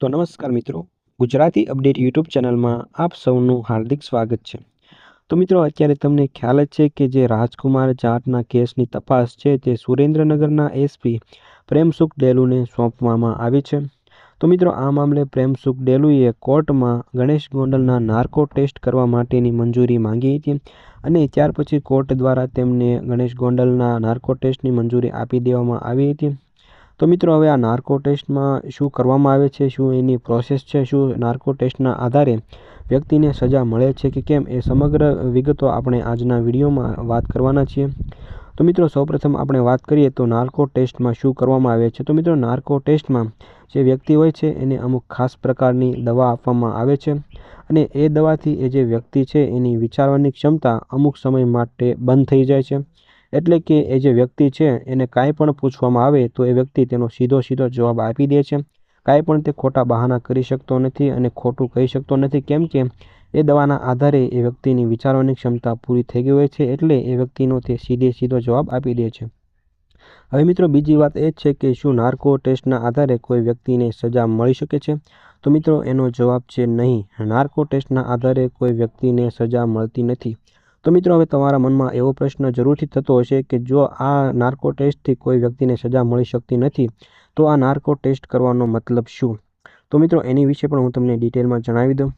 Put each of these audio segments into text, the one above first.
તો નમસ્કાર મિત્રો. ગુજરાતી અપડેટ યુટ્યુબ ચેનલમાં આપ સૌનું હાર્દિક સ્વાગત છે. તો મિત્રો, અત્યારે તમને ખ્યાલ જ છે કે જે રાજકુમાર જાટના કેસની તપાસ છે તે સુરેન્દ્રનગરના એસપી પ્રેમસુખ ડેલુને સોંપવામાં આવી છે. તો મિત્રો, આ મામલે પ્રેમસુખ ડેલુએ કોર્ટમાં ગણેશ ગોંડલના નાર્કો ટેસ્ટ કરવા માટેની મંજૂરી માંગી હતી અને ત્યાર પછી કોર્ટ દ્વારા તેમને ગણેશ ગોંડલના નાર્કો ટેસ્ટની મંજૂરી આપી દેવામાં આવી હતી. તો મિત્રો, હવે આ નાર્કો ટેસ્ટમાં શું કરવામાં આવે છે, શું એની પ્રોસેસ છે, શું નાર્કો ટેસ્ટના આધારે વ્યક્તિને સજા મળે છે કે કેમ, એ સમગ્ર વિગતો આપણે આજના વિડીયોમાં વાત કરવાના છીએ. તો મિત્રો, સૌપ્રથમ આપણે વાત કરીએ તો નાર્કો ટેસ્ટમાં શું કરવામાં આવે છે. તો મિત્રો, નાર્કો ટેસ્ટમાં જે વ્યક્તિ હોય છે, એને અમુક ખાસ પ્રકારની દવા આપવામાં આવે છે અને એ દવાથી એ જે વ્યક્તિ છે, એની વિચારવાની ક્ષમતા અમુક સમય માટે બંધ થઈ જાય છે. એટલે કે એ જે વ્યક્તિ છે, એને કાંઈ પણ પૂછવામાં આવે તો એ વ્યક્તિ તેનો સીધો સીધો જવાબ આપી દે છે. કાંઈ પણ તે ખોટા બહાના કરી શકતો નથી અને ખોટું કહી શકતો નથી. કેમ કે એ દવાના આધારે એ વ્યક્તિની વિચારવાની ક્ષમતા પૂરી થઈ ગઈ હોય છે એટલે એ વ્યક્તિનો તે સીધે સીધો જવાબ આપી દે છે. હવે મિત્રો બીજી વાત એ છે કે શું નાર્કો ટેસ્ટના આધારે કોઈ વ્યક્તિને સજા મળી શકે છે? તો મિત્રો એનો જવાબ છે નહીં. નાર્કો ટેસ્ટના આધારે કોઈ વ્યક્તિને સજા મળતી નથી. તો મિત્રો, હવે તમારા મનમાં એવો પ્રશ્ન જરૂરથી થતો હશે કે જો આ નાર્કો ટેસ્ટથી કોઈ વ્યક્તિને સજા મળી શકતી નથી, તો આ નાર્કો ટેસ્ટ કરવાનો મતલબ શું? તો મિત્રો, એની વિશે પણ હું તમને ડિટેલમાં જણાવી દઉં.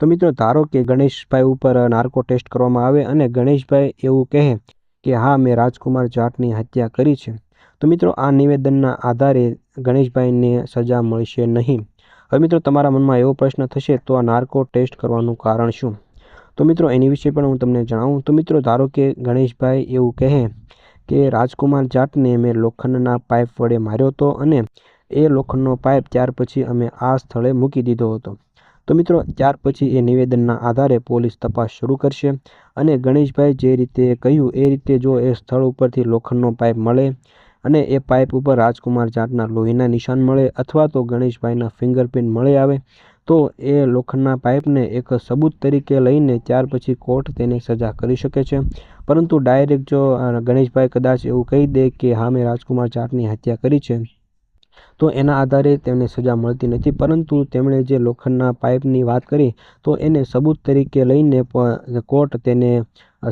તો મિત્રો, ધારો કે ગણેશભાઈ ઉપર નાર્કો ટેસ્ટ કરવામાં આવે અને ગણેશભાઈ એવું કહે કે, હા, મેં રાજકુમાર જાટની હત્યા કરી છે. તો મિત્રો, આ નિવેદનના આધારે ગણેશભાઈને સજા મળશે નહીં. હવે મિત્રો, તમારા મનમાં એવો પ્રશ્ન થશે, તો આ નાર્કો ટેસ્ટ કરવાનું કારણ શું? તો મિત્રો, એની વિશે પણ હું તમને જણાવું. તો મિત્રો, ધારો કે ગણેશભાઈ એવું કહે કે રાજકુમાર જાટને મેં લોખંડના પાઇપ વડે માર્યો હતો અને એ લોખંડનો પાઇપ ત્યાર પછી અમે આ સ્થળે મૂકી દીધો હતો. તો મિત્રો, ત્યાર પછી એ નિવેદનના આધારે પોલીસ તપાસ શરૂ કરશે અને ગણેશભાઈ જે રીતે કહ્યું એ રીતે જો એ સ્થળ ઉપરથી લોખંડનો પાઇપ મળે અને એ પાઇપ ઉપર રાજકુમાર જાટના લોહીના નિશાન મળે અથવા તો ગણેશભાઈના ફિંગરપ્રિન્ટ મળી આવે તો એ લોખંડના પાઇપને એક સબૂત તરીકે લઈને ત્યાર પછી કોર્ટ તેને સજા કરી શકે છે. પરંતુ ડાયરેક્ટ જો ગણેશભાઈ કદાચ એવું કહી દે કે, હા, મેં રાજકુમાર જાટની હત્યા કરી છે. તો એના આધારે તેમને સજા મળતી નથી. પરંતુ તેમણે જે લોખંડના પાઇપની વાત કરી, તો એને સબૂત તરીકે લઈને કોર્ટ તેને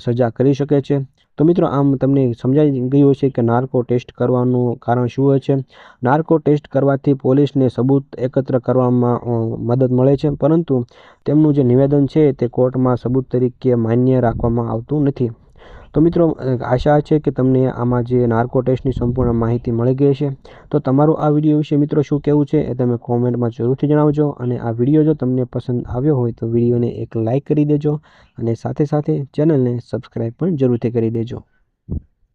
સજા કરી શકે છે. તો મિત્રો, આમ તમને સમજાઈ ગયું હશે કે નાર્કો ટેસ્ટ કરવાનું કારણ શું હોય છે. નાર્કો ટેસ્ટ કરવાથી પોલીસને સબૂત એકત્ર કરવામાં મદદ મળે છે. પરંતુ તેમનું જે નિવેદન છે તે કોર્ટમાં સબૂત તરીકે માન્ય રાખવામાં આવતું નથી. તો મિત્રો આશા છે કે તમને આમાં જે નાર્કો ટેસ્ટની સંપૂર્ણ માહિતી મળી ગઈ છે તો તમારું આ વીડિયો વિશે મિત્રો શું કહેવું છે એ તમે કોમેન્ટમાં જરૂરથી જણાવજો અને આ વીડિયો જો તમને પસંદ આવ્યો હોય તો વિડીયોને એક લાઇક કરી દેજો અને સાથે સાથે ચેનલને સબસ્ક્રાઈબ પણ જરૂરથી કરી દેજો.